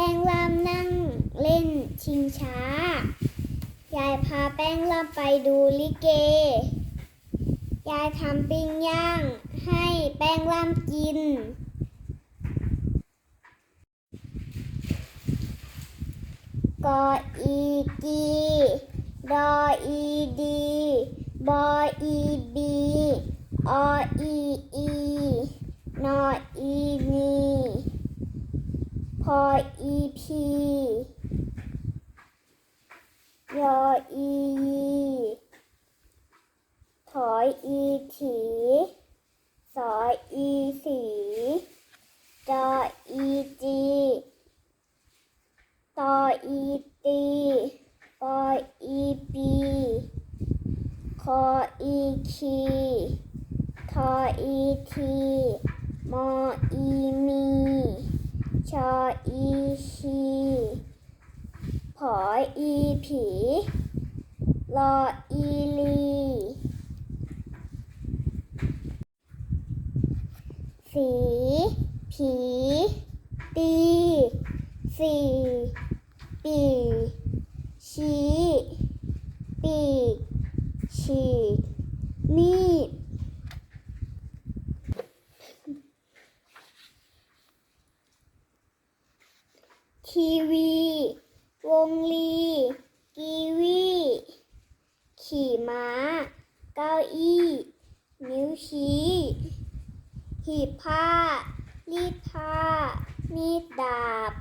ป้งล่ำนั่งเล่นชิงช้า ยายพาแป้งล่ำไปดูลิเก ยายทำปิ้งย่างให้แป้งล่ำกิน กออีกีดออีดีบออีบีออีอี นออี พออีพียออียีถอยอีถีสออีสีจออีจีตออีตีปออีปีคออีคีทออีทีมออีมี ชออีชีผออีผีลออีลีสีผีตีสี่ปีชี้ปีกฉีกมีด ทีวี วงลี กีวี ขี่ม้า เก้าอี้ นิ้วชี้หีบผ้า รีดผ้า มีดดาบ